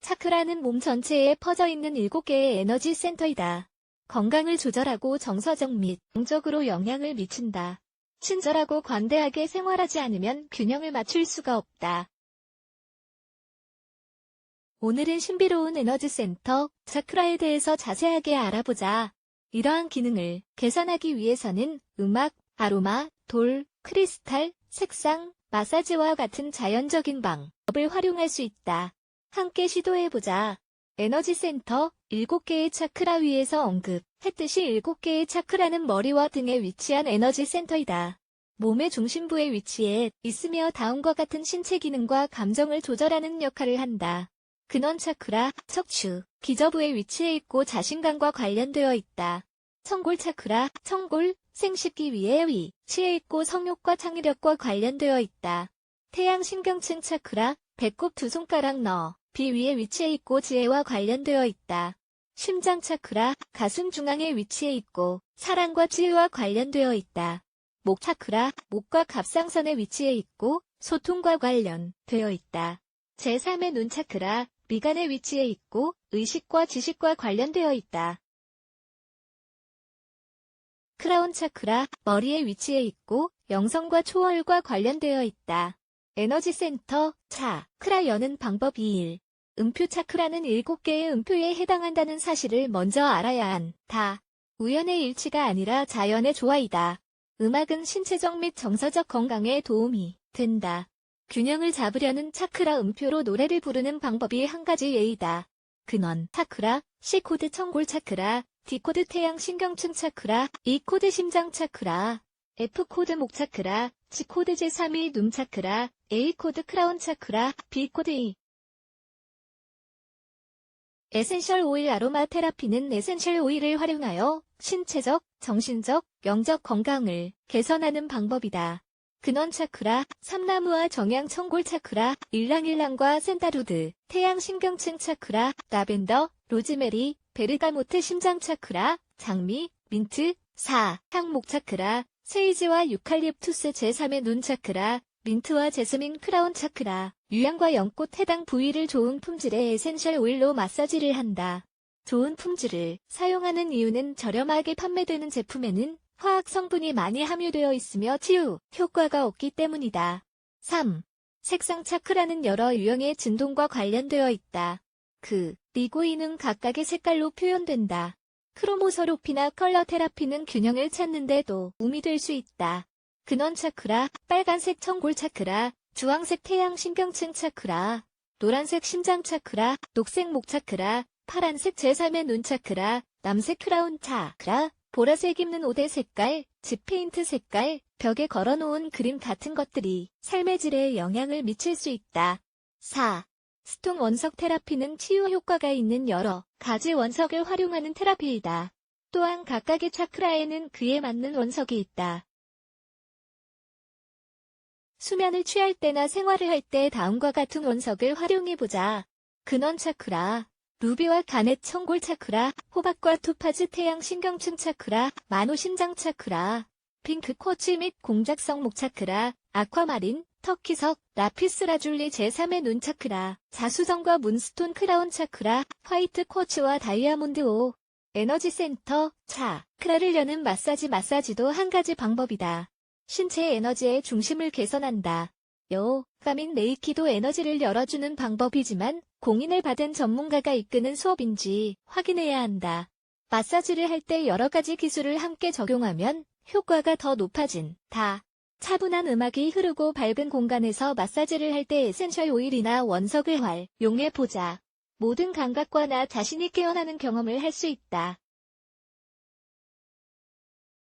차크라는 몸 전체에 퍼져 있는 7개의 에너지 센터이다. 건강을 조절하고 정서적 및 영적으로 영향을 미친다. 친절하고 관대하게 생활하지 않으면 균형을 맞출 수가 없다. 오늘은 신비로운 에너지 센터, 차크라에 대해서 자세하게 알아보자. 이러한 기능을 개선하기 위해서는 음악, 아로마, 돌, 크리스탈, 색상, 마사지와 같은 자연적인 방법을 활용할 수 있다. 함께 시도해보자. 에너지 센터 7개의 차크라 위에서 언급했듯이 7개의 차크라는 머리와 등에 위치한 에너지 센터이다. 몸의 중심부에 위치해 있으며 다음과 같은 신체 기능과 감정을 조절하는 역할을 한다. 근원 차크라, 척추, 기저부에 위치해 있고 자신감과 관련되어 있다. 청골 차크라, 청골, 생식기 위에 위치해 있고 성욕과 창의력과 관련되어 있다. 태양 신경층 차크라, 배꼽 두 손가락 너, 비 위에 위치해 있고 지혜와 관련되어 있다. 심장 차크라, 가슴 중앙에 위치해 있고 사랑과 치유와 관련되어 있다. 목 차크라, 목과 갑상선에 위치해 있고 소통과 관련되어 있다. 제3의 눈 차크라, 미간에 위치해 있고 의식과 지식과 관련되어 있다. 크라운 차크라, 머리에 위치해 있고 영성과 초월과 관련되어 있다. 에너지 센터, 차, 크라 여는 방법 2일. 음표 차크라는 7개의 음표에 해당한다는 사실을 먼저 알아야 한다. 우연의 일치가 아니라 자연의 조화이다. 음악은 신체적 및 정서적 건강에 도움이 된다. 균형을 잡으려는 차크라 음표로 노래를 부르는 방법이 한 가지 예이다. 근원, 차크라, C코드 청골 차크라, D코드 태양 신경층 차크라, E코드 심장 차크라, F코드 목 차크라, G코드 제3위 눈 차크라, A코드 크라운 차크라, B코드 E. 에센셜 오일 아로마 테라피는 에센셜 오일을 활용하여 신체적, 정신적, 영적 건강을 개선하는 방법이다. 근원 차크라, 삼나무와 정양 청골 차크라, 일랑일랑과 센다루드, 태양 신경층 차크라, 라벤더, 로즈메리, 베르가모트 심장 차크라, 장미, 민트, 사, 향목 차크라, 세이지와 유칼립투스 제3의 눈 차크라, 민트와 제스민 크라운 차크라, 유향과 연꽃 해당 부위를 좋은 품질의 에센셜 오일로 마사지를 한다. 좋은 품질을 사용하는 이유는 저렴하게 판매되는 제품에는 화학 성분이 많이 함유되어 있으며 치유 효과가 없기 때문이다. 3. 색상 차크라는 여러 유형의 진동과 관련되어 있다. 그, 리고 이는 각각의 색깔로 표현된다. 크로모서로피나 컬러 테라피는 균형을 찾는데도 도움이 될수 있다. 근원 차크라, 빨간색 청골 차크라, 주황색 태양 신경층 차크라, 노란색 심장 차크라, 녹색 목 차크라, 파란색 제3의 눈 차크라, 남색 크라운 차크라, 보라색 입는 옷의 색깔, 집 페인트 색깔, 벽에 걸어놓은 그림 같은 것들이 삶의 질에 영향을 미칠 수 있다. 4. 스톤 원석 테라피는 치유 효과가 있는 여러 가지 원석을 활용하는 테라피이다. 또한 각각의 차크라에는 그에 맞는 원석이 있다. 수면을 취할 때나 생활을 할 때 다음과 같은 원석을 활용해보자. 근원 차크라, 루비와 가넷 청골 차크라, 호박과 토파즈 태양 신경층 차크라, 마노 심장 차크라, 핑크 쿼츠 및 공작성 목 차크라, 아쿠아마린, 터키석, 라피스 라줄리 제3의 눈 차크라, 자수정과 문스톤 크라운 차크라, 화이트 쿼츠와 다이아몬드 오. 에너지 센터, 차크라를 여는 마사지 마사지도 한 가지 방법이다. 신체 에너지의 중심을 개선한다. 요, 가민 레이키도 에너지를 열어주는 방법이지만 공인을 받은 전문가가 이끄는 수업인지 확인해야 한다. 마사지를 할 때 여러 가지 기술을 함께 적용하면 효과가 더 높아진다. 차분한 음악이 흐르고 밝은 공간에서 마사지를 할 때 에센셜 오일이나 원석을 활용해 보자. 모든 감각과 나 자신이 깨어나는 경험을 할 수 있다.